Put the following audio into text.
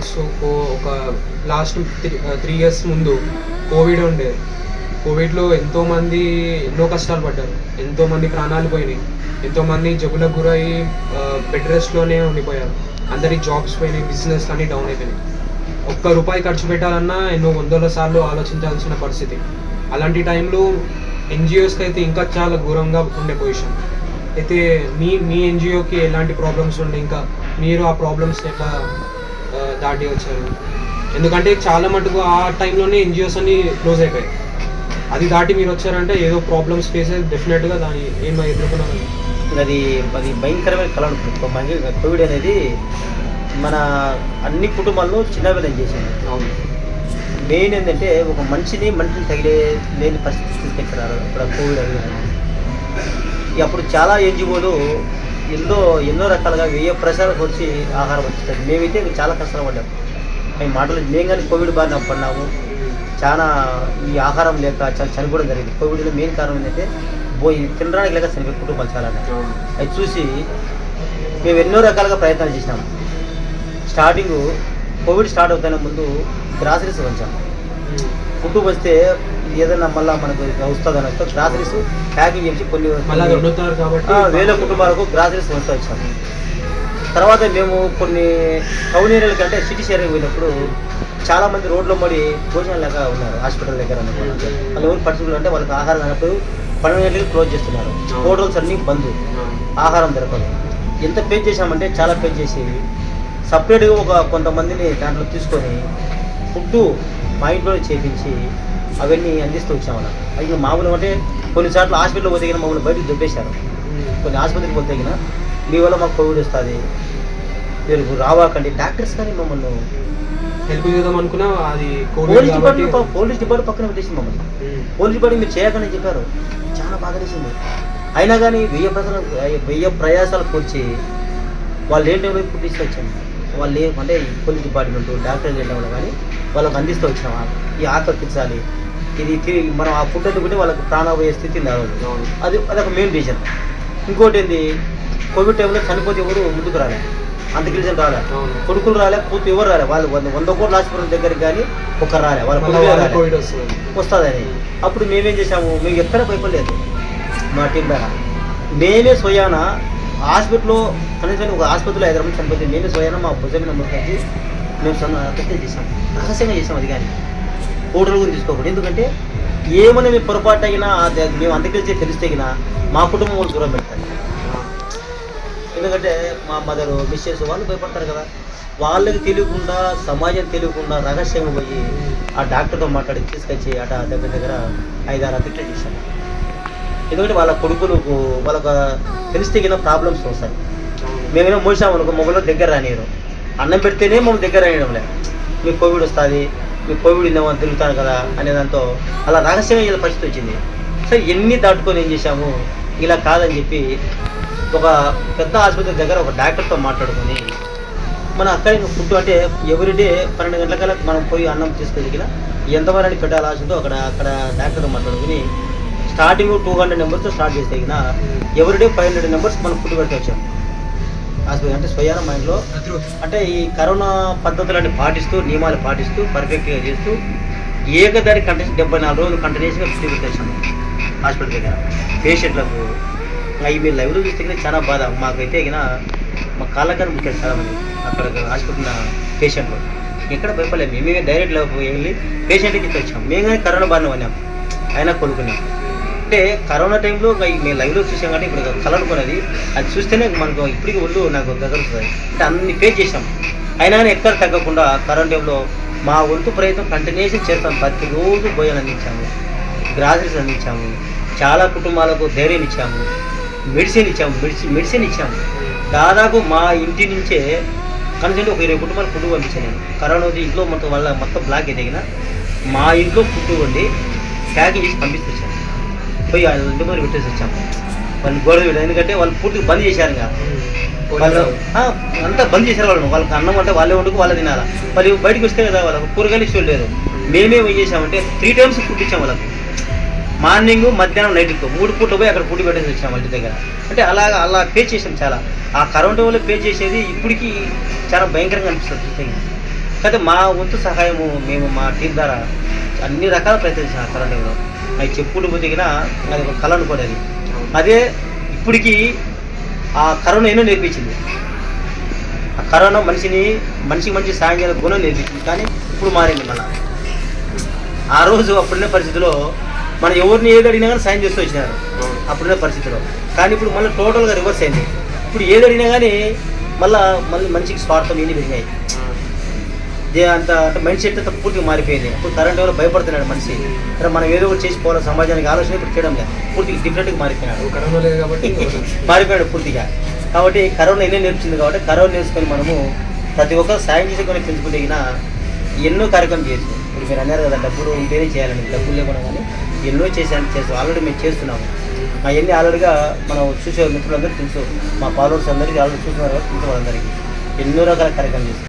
Months ఒక last three years ముందు Covid ఉండేది. కోవిడ్లో ఎంతోమంది ఎన్నో కష్టాలు పడ్డారు. ఎంతోమంది ప్రాణాలు పోయినాయి. ఎంతోమంది జబ్బులకు గురయ్యి బెడ్ uh, రెస్ట్లోనే ఉండిపోయారు. అందరి జాబ్స్ పోయినాయి బిజినెస్ అన్నీ డౌన్ అయిపోయినాయి. ఒక్క రూపాయి ఖర్చు పెట్టాలన్నా ఎన్నో వందల సార్లు ఆలోచించాల్సిన పరిస్థితి. అలాంటి టైంలో ఎన్జిఓస్కి అయితే ఇంకా చాలా ఘోరంగా ఉండే పొజిషన్ అయితే మీ మీ ఎన్జిఓకి ఎలాంటి ప్రాబ్లమ్స్ ఉండే? ఇంకా మీరు ఆ ప్రాబ్లమ్స్ ఎట్లా దాటి వచ్చారు. ఎందుకంటే చాలా మటుకు ఆ టైంలోనే ఎన్జిఓస్ అన్ని క్లోజ్ అయిపోయాయి. అది దాటి మీరు వచ్చారంటే ఏదో ప్రాబ్లమ్స్ ఫేస్ అయితే డెఫినెట్గా దాన్ని ఏం ఎదుర్కొన్నారు అది అది భయంకరమైన కళ మనకి కోవిడ్ అనేది మన అన్ని కుటుంబాల్లో చిన్నవిలం చేసింది. అవును. మెయిన్ ఏంటంటే ఒక మనిషిని మనిషిని తగిలే లేని పరిస్థితి తీసుకొచ్చారు ఇప్పుడు కోవిడ్ ఇక అప్పుడు చాలా ఎన్జిఓలు ఎన్నో ఎన్నో రకాలుగా వెయ్యి ప్రసారాలకు వచ్చి ఆహారం వచ్చింది మేమైతే చాలా కష్టాలు పడ్డాం. మేము మాటలు మేము కానీ కోవిడ్ బారిన పడినాము చాలా ఈ ఆహారం లేక చాలా చనిపోవడం జరిగింది. కోవిడ్లో మెయిన్ కారణం ఏంటంటే పోయి తినడానికి లేక చనిపోయే కుటుంబాలు చాలా అది చూసి మేము ఎన్నో రకాలుగా ప్రయత్నాలు చేసినాము స్టార్టింగ్ కోవిడ్ స్టార్ట్ అవుతున్న ముందు గ్రాసరీస్ వంచాము ఫుడ్ వస్తే ఏదైనా మళ్ళీ మనకు వస్తుంది అన్నట్టు గ్రాసరీస్ ప్యాకింగ్ చేసి కొన్ని వేల కుటుంబాలకు గ్రాసరీస్ వంచుతూ వచ్చాము తర్వాత మేము కొన్ని టౌన్ ఏరియాల కంటే సిటీ ఏరియాకి పోయినప్పుడు చాలా మంది రోడ్లో మడి భోజనాలు లేక ఉన్నారు హాస్పిటల్ దగ్గర. వాళ్ళు ఎవరు పర్టికులర్ అంటే వాళ్ళకి ఆహారం అన్నప్పుడు పన్నెండు గంటలకు క్లోజ్ చేస్తున్నారు. హోటల్స్ అన్నీ బంద్. ఆహారం దొరకదు. ఎంత పే చేశామంటే చాలా పే చేసి సపరేట్గా ఒక కొంతమందిని దాంట్లో తీసుకొని ఫుడ్ మా ఇంట్లోనే చేపించి అవన్నీ అందిస్తూ వచ్చామన్న అది మామూలు అంటే కొన్నిసార్లు హాస్పిటల్ పోతే మమ్మల్ని బయటకు దొబ్బేశారు. కొన్ని ఆసుపత్రికి పోతే గిన మీ వల్ల మాకు కోవిడ్ వస్తుంది. మీరు రావాకండి. డాక్టర్స్ కానీ మమ్మల్ని హెల్ప్ చేద్దాం అనుకున్నా అది పోలీస్ డిపార్ట్మెంట్ పోలీస్ డిపార్ట్మెంట్ పక్కన పెట్టేసి మమ్మల్ని. పోలీస్ డిపార్ట్మెంట్ మీరు చేయకని చెప్పారు. చాలా బాగా వేసింది అయినా కానీ వెయ్యి ప్రయాసాలు వెయ్యి ప్రయాసాలు కూర్చి వాళ్ళు ఏ టైంలో ఫుడ్ తీసుకొచ్చాను. వాళ్ళు అంటే పోలీస్ డిపార్ట్మెంట్ డాక్టర్ చేయడం కానీ వాళ్ళకి అందిస్తూ వచ్చినాం ఈ ఆకలి తీర్చాలి ఇది తిరిగి మనం ఆ ఫుడ్ అందుకుంటే వాళ్ళకి ప్రాణపోయే స్థితి రావాలి అది అదొక మెయిన్ రీజన్ ఇంకోటి ఏంది? కోవిడ్ టైంలో చనిపోతే ఎవరు ముందుకు రాలే. అంతకిలిజన్ రాలే. అవును. కొడుకులు రాలే కూతురు ఎవరు రాలే. వాళ్ళు వంద కోట్ల హాస్పిటల్ దగ్గరికి కానీ ఒకరు రాలే. వాళ్ళ రాలే. కోవిడ్ వస్తుందని అప్పుడు మేమేం చేసాము మేము ఎక్కడ భయపడలేదు. మా టీం ద్వారా మేమే స్వయాన హాస్పిటల్లో కనీసం ఒక ఆసుపత్రిలో ఐదు మంది చనిపోతే మేమే స్వయాన మా భుజం నెంబర్ కలిసి మేము సొంత చేసాం రహస్యంగా చేసాం అది కానీ హోటల్ గురించి తీసుకోకూడదు. ఎందుకంటే ఏమైనా మేము పొరపాటు అయినా మేము అందరికీ తెలిస్తే గినా మా కుటుంబం వాళ్ళు దూరం పెడతారు. ఎందుకంటే మా మదరు మిస్సెస్ వాళ్ళు భయపడతారు కదా. వాళ్ళకి తెలియకుండా సమాజం తెలియకుండా రహస్యంగా పోయి ఆ డాక్టర్తో మాట్లాడి తీసుకొచ్చి అట దగ్గర దగ్గర ఐదారు అతిట్లు చేశాను ఎందుకంటే వాళ్ళ కొడుకులకు వాళ్ళకు తెలిస్తే కింద ప్రాబ్లమ్స్ వస్తాయి. మేమైనా మోసాం అనుకో మొబైల్లో దగ్గర రానియరు. అన్నం పెడితేనే మమ్మల్ని దగ్గర రానియడం లేదు మీకు కోవిడ్ వస్తుంది మీకు కోవిడ్ ఉందేమో తిరుగుతాను కదా అనే దాంతో అలా రహస్యంగా ఇలా పరిస్థితి వచ్చింది. సరే ఎన్ని దాటుకొని ఏం చేశాము? ఇలా కాదని చెప్పి ఒక పెద్ద ఆసుపత్రి దగ్గర ఒక డాక్టర్తో మాట్లాడుకొని మన అక్కడ ఫుడ్ అంటే ఎవ్రీడే పన్నెండు గంటలకల్లా మనం పోయి అన్నం తీసుకెళ్ళిన ఎంతవరకు పెట్టాలి ఆశతో అక్కడ అక్కడ డాక్టర్తో మాట్లాడుకుని స్టార్టింగ్ టూ హండ్రెడ్ నెంబర్స్తో స్టార్ట్ చేస్తే ఎవ్రీడే ఫైవ్ హండ్రెడ్ నెంబర్స్ మనం ఫుడ్ పెట్టి వచ్చాము అంటే స్వయాన మా ఇంట్లో అంటే ఈ కరోనా పద్ధతులన్నీ పాటిస్తూ నియమాలు పాటిస్తూ పర్ఫెక్ట్గా చేస్తూ ఏకదారి కంటిన్యూస్ డెబ్బై నాలుగు రోజులు కంటిన్యూస్గా ఫుడ్ పెట్టేసాము హాస్పిటల్ దగ్గర. పేషెంట్లకు అవి మీరు లైవ్లో చూస్తే చాలా బాధ. మాకైతే గిన మా కాళ్ళకని ముఖ్యం చాలా మంది అక్కడ హాస్పిటల్ ఉన్న పేషెంట్లు. ఎక్కడ భయపడలేదు. మేమే డైరెక్ట్ వెళ్ళి పేషెంట్కి ఇచ్చి వచ్చాం. మేము కానీ కరోనా బారిన పడినాం. అయినా కొనుక్కున్నాం అంటే కరోనా టైంలో ఇంకా మేము లైవ్లో చూసాం కానీ ఇప్పుడు కలర్ కొనది అది చూస్తేనే మనకు ఇప్పటికి ఒళ్ళు నాకు దగ్గరుతుంది అంటే అన్ని పే చేసాం అయినా కానీ ఎక్కడ తగ్గకుండా కరోనా టైంలో మా వంతు ప్రయత్నం కంటిన్యూస్ చేస్తాం. ప్రతిరోజు భోజనం అందించాము. గ్రాసరీస్ అందించాము. చాలా కుటుంబాలకు ధైర్యం ఇచ్చాము. మెడిసిన్ ఇచ్చాము. మెడిసిన్ మెడిసిన్ ఇచ్చాము. దాదాపు మా ఇంటి నుంచే కనీసం ఒక ఇరవై కుటుంబాలు ఫుడ్ పంపించాను నేను. కరోనా వచ్చి ఇంట్లో మొత్తం వల్ల మొత్తం బ్లాక్ ఎదిగిన మా ఇంట్లో ఫుడ్ వండి ప్యాకింగ్ చేసి పంపించాను పోయి ఇంటి ముందు పెట్టేసి వచ్చాము వాళ్ళు గొడవ పెట్టారు. ఎందుకంటే వాళ్ళు పూర్తిగా బంద్ చేశారు ఇంకా. వాళ్ళు అంతా బంద్ చేశారు వాళ్ళు. వాళ్ళకి అన్నం అంటే వాళ్ళే వండుకు వాళ్ళే తినాలా. వాళ్ళు బయటకు వస్తే కదా వాళ్ళకి కూరగాయలు ఇష్టం లేదు. మేమే ఏం చేసామంటే త్రీ టైమ్స్ ఫుడ్ ఇచ్చాం వాళ్ళకి. మార్నింగ్ మధ్యాహ్నం నైట్కి మూడు పూట్లు పోయి అక్కడ ఫుడ్ పెట్టేసి వచ్చాం వాళ్ళ దగ్గర. అంటే అలా అలా పే చేసాం చాలా. ఆ కరోనా వల్ల పే చేసేది ఇప్పటికీ చాలా భయంకరంగా అనిపిస్తుంది. అయితే మా వంతు సహాయము మేము మా టీం ద్వారా అన్ని రకాల ప్రయత్నం చేసాం ఆ కరోనా అవి అది చెప్పుకుంటూ అది ఒక కళ అనుకోండి అది అదే ఇప్పటికీ ఆ కరోనా ఎన్నో నేర్పించింది. ఆ కరోనా మనిషిని మనిషికి మంచి సాయం చేయాల గుణం నేర్పించింది. కానీ ఇప్పుడు మారింది మన ఆ రోజు అప్పుడున్న పరిస్థితిలో మనం ఎవరిని ఏది అడిగినా కానీ సాయం చేస్తూ వచ్చినారు. అప్పుడున్న పరిస్థితిలో. కానీ ఇప్పుడు మళ్ళీ టోటల్గా రివర్స్ అయింది. ఇప్పుడు ఏది అడిగినా కానీ మళ్ళీ మళ్ళీ మనిషికి స్వార్థం ఇన్ని పెరిగినాయి. అంత అంటే మైండ్ సెట్ అంతా పూర్తిగా మారిపోయింది. ఇప్పుడు కరెంట్ ఎవరో భయపడుతున్నాడు మనిషి. సరే మనం ఏదో ఒకటి చేసిపోవాలి సమాజానికి ఆలోచన ఇప్పుడు చేయడం లేదు. పూర్తిగా డిఫరెంట్గా మారిపోయినాడు. కరోనా లేదు కాబట్టి మారిపోయాడు పూర్తిగా. కాబట్టి కరోనా ఎన్నో నేర్పించింది కాబట్టి కరోనా నేర్చుకొని మనము ప్రతి ఒక్కరు సాయం చేసుకొని గిన ఎన్నో కార్యక్రమం చేయొచ్చు. ఇప్పుడు మీరు అన్నారు కదా డబ్బులు ఉంటేనే చేయాలని డబ్బులు లేకుండా కానీ ఎన్నో చేసాను చేస్తాం ఆల్రెడీ మేము చేస్తున్నాము. అవన్నీ ఆల్రెడీగా మనం చూసే మిత్రులందరూ తెలుసు. మా ఫాలోవర్స్ అందరికీ ఆల్రెడీ చూస్తున్నారు కాబట్టి తెలుసు. వాళ్ళందరికీ ఎన్నో రకాల కార్యక్రమం చేస్తాం